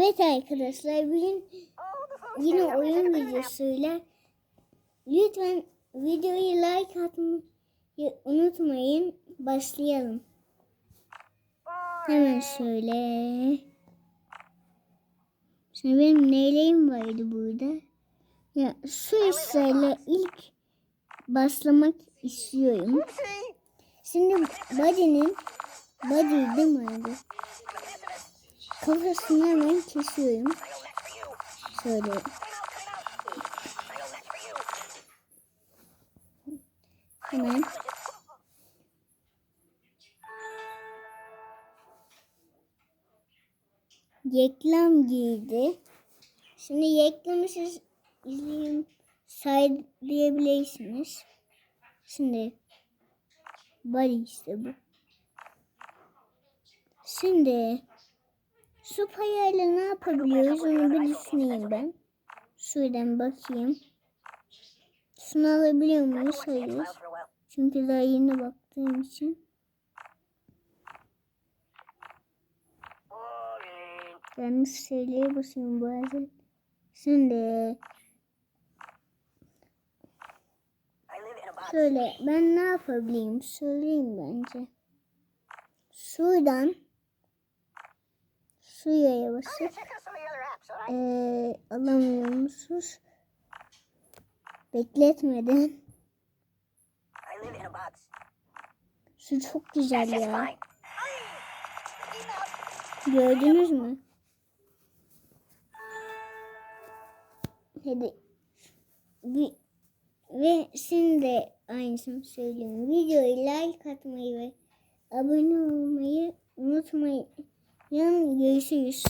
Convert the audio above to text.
Evet arkadaşlar bugün yine oyun videosuyla lütfen videoyu like atmayı unutmayın. Başlayalım. Hemen şöyle. Şimdi benim neyleğim vardı burada. Ya şu işlerle ilk başlamak istiyorum. Şimdi body'nin body değil mi abi? Kafasını hemen kesiyorum. Şöyle. Hemen. Reklam girdi. Şimdi reklamı siz izleyin say diyebilirsiniz. Şimdi body işte bu. Şimdi su payayla ne yapabiliyoruz onu bir düşüneyim ben. Şuradan bakayım. Şunu alabiliyor muyuz? Hayır. Çünkü daha yeni baktığım için. Yanlış şeylere basıyorum bazen. Şimdi şöyle ben ne yapabilirim söyleyeyim bence. Şuradan Şuraya basıp ee, alamıyor musunuz? Bekletmeden. Şu çok güzel ya. Gördünüz mü? Hadi. Bir, ve şimdi aynısını söyleyeyim. Videoyu like atmayı ve abone olmayı unutmayın. Görüşürüz.